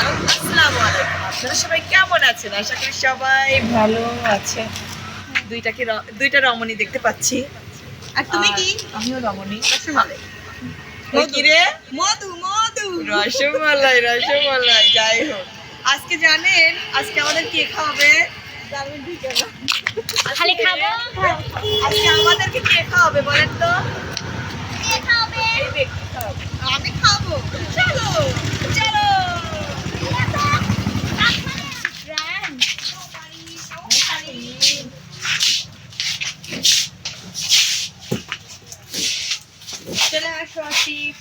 আসসালামু আলাইকুম। আপনারা সবাই কেমন আছেন? আশা করি সবাই ভালো আছে। দুইটাকে র- দুইটা রমণী দেখতে পাচ্ছি। আর তুমি কি? আমিও রমণী। রসমালাই। ওই মধু মধু। রসমালাই রসমালাই যাই হোক। আজকে জানেন আজকে আমাদের কে না খালি। খাব? আজকে আমাদেরকে কে খাওয়াবে বলেন তো? কে খাবে খাওয়াবে। আমি খাব। চলো চলো চলে আসো আসিফ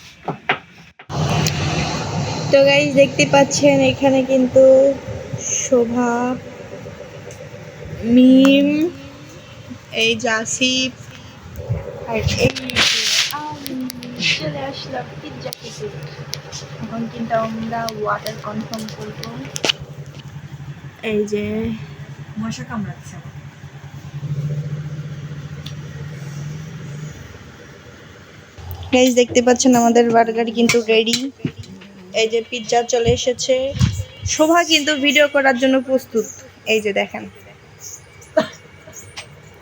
তো গাইজ দেখতে পাচ্ছেন এখানে কিন্তু শোভা মিম এই জাসিফ আর এই চলে আসলাম পিৎজা এখন কিন্তু আমরা ওয়াটার কনফার্ম করব। এই যে মশা কামড়াচ্ছে গাইজ দেখতে পাচ্ছেন আমাদের বার্গার কিন্তু রেডি এই যে পিৎজা চলে এসেছে। শোভা কিন্তু ভিডিও করার জন্য প্রস্তুত। এই যে দেখেন।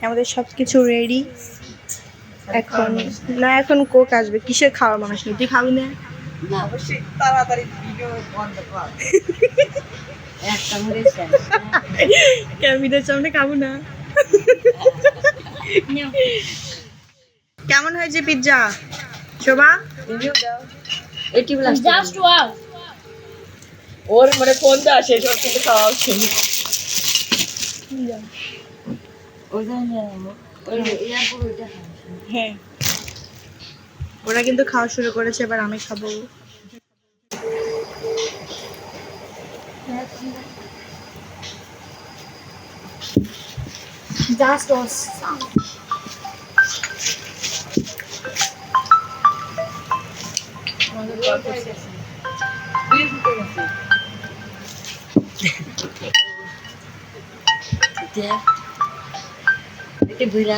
আমাদের সব কিছু রেডি এখন না এখন কোক আসবে। কিসের খাওয়ার মানুষ নেই? তুই খাবি না? ক্যামেরার সামনে খাব না। কেমন হয়েছে পিৎজা শোভা জাস্ট ওয়াও ওর মানে ফোন দেওয়া শেষ ওর কিন্তু খাওয়া উচিত হ্যাঁ। ওরা কিন্তু খাওয়া শুরু করেছে এবার আমি খাব। Just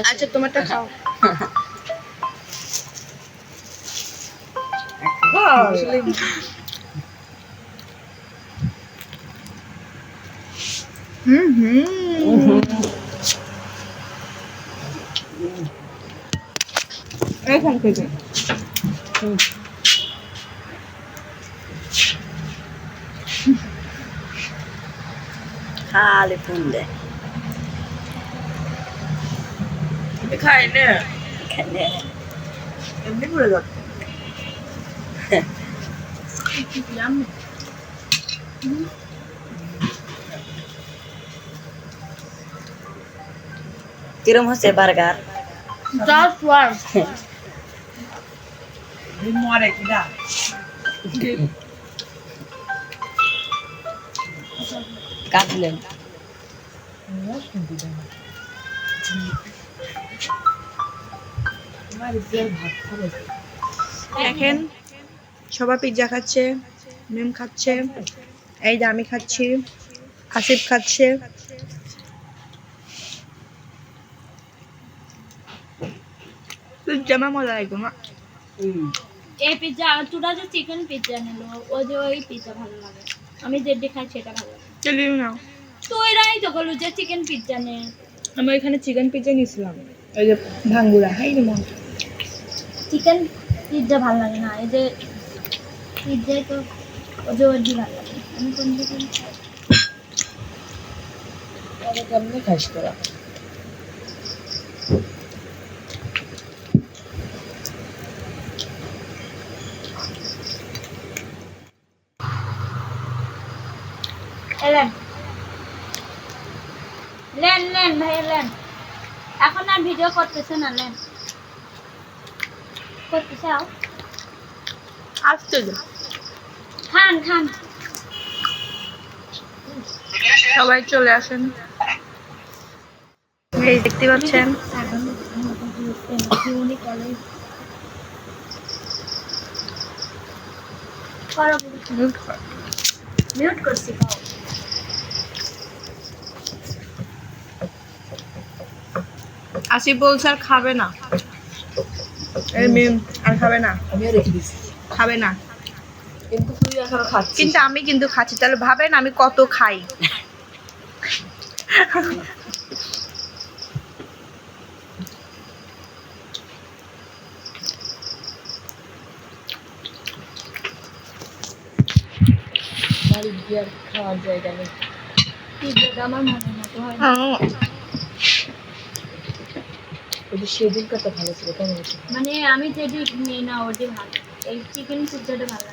আচ্ছা তোমারটা খাও আসলে হুম হুম এখন খেতে খালি ফোন দে। খাই না। এমনি করে যাচ্ছে কিরম হচ্ছে বার্গার? জাস্ট ওয়াও মরে কি? না কাটলেন দেখেন সবাই পিৎজা খাচ্ছে মিম খাচ্ছে এই যে আমি খাচ্ছি আসিফ খাচ্ছে। পিৎজা আমার মজা লাগবে মা। এই পিৎজা তোরা যে চিকেন পিৎজা নিল ও যে ওই পিৎজা ভালো লাগে। আমি যেটি খাই সেটা ভালো লাগে। চলিও না। তো এরাই তো বলল যে চিকেন পিৎজা নে। আমি এখানে চিকেন পিৎজা নিয়েছিলাম। ওই যে ভাঙ্গুরা হাই রে মন চিকেন পিৎজা ভালো লাগে না এই যে পিৎজাই তো ও যে ওই ভালো লাগে। আমি কোন চিকেন কেমনি খাইস তোরা? লেন লেন ভাই লেন। এখন আর ভিডিও করতেছে না লেন। করতেছে আসতে খান খান। সবাই চলে আসেন। এই দেখতে পাচ্ছেন। মিউট করছি আসিফ বলছে আর খাবে না। আর খাবে না। আমিও রেখে দিছি খাবে না। কিন্তু তুই এখনও খাচ্ছিস। কিন্তু আমি কিন্তু খাচ্ছি। তাহলে ভাবেন আমি কত খাই। খাওয়ার জায়গা নেই। আমার মনে মতো হয় ওই যে তো ভালো ছিল কেমন মানে আমি যেটি নিই না ওটি ভালো এই চিকেন পিৎজাটা ভালো